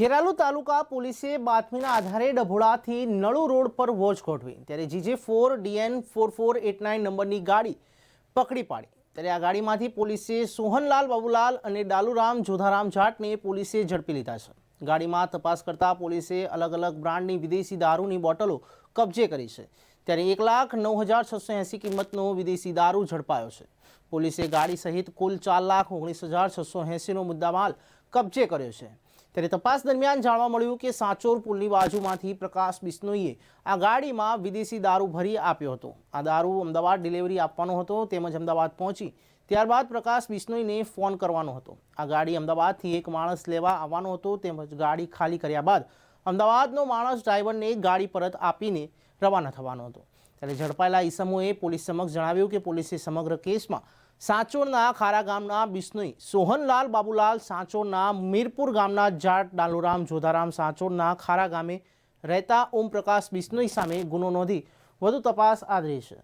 ખેરાલુ તાલુકા પોલીસે બાતમીના આધારે ડભોળાથી નળુ રોડ પર વોચ ગોઠવી. ત્યારે GJ four, DN four four eight nine નંબરની ગાડી પકડી પાડી. ત્યારે આ ગાડીમાંથી પોલીસે સોહનલાલ બાબુલાલ અને ડાલુરામ જોધારામ જાટને પોલીસે ઝડપી લીધા છે. ગાડીમાં તપાસ કરતા પોલીસે અલગ અલગ બ્રાન્ડની વિદેશી દારૂની બોટલો કબજે કરી છે. ત્યારે એક લાખ નવ હજાર છસો એંસી કિંમતનો વિદેશી દારૂ ઝડપાયો છે. પોલીસે ગાડી સહિત કુલ ચાર લાખ ઓગણીસ હજાર છસો એંસીનો મુદ્દામાલ કબજે કર્યો છે. ત્યારે તપાસ દરમિયાન જાણવા મળ્યું કે સાંચોર પુલની બાજુમાંથી પ્રકાશ બિશ્નોઈએ આ ગાડીમાં વિદેશી દારૂ ભરી આપ્યો હતો. આ દારૂ અમદાવાદ ડિલિવરી આપવાનો હતો, તેમજ અમદાવાદ પહોંચી ત્યારબાદ પ્રકાશ બિશ્નોઈને ફોન કરવાનો હતો. આ ગાડી અમદાવાદથી એક માણસ લેવા આવવાનો હતો, તેમજ ગાડી ખાલી કર્યા બાદ અમદાવાદનો માણસ ડ્રાઈવરને ગાડી પરત આપીને રવાના થવાનો હતો. ત્યારે ઝડપાયેલા ઈસમોએ પોલીસ સમક્ષ જણાવ્યું કે પોલીસે સમગ્ર કેસમાં સાંચોરના ખારા ગામના બિશ્નોઈ સોહનલાલ બાબુલાલ, સાંચોરના મીરપુર ગામના જાટ ડાલુરામ, જોધારામ સાંચોરના ખારા ગામે રહેતા ઓમપ્રકાશ બિશ્નોઈ સામે ગુનો નોંધી વધુ તપાસ આદરી છે.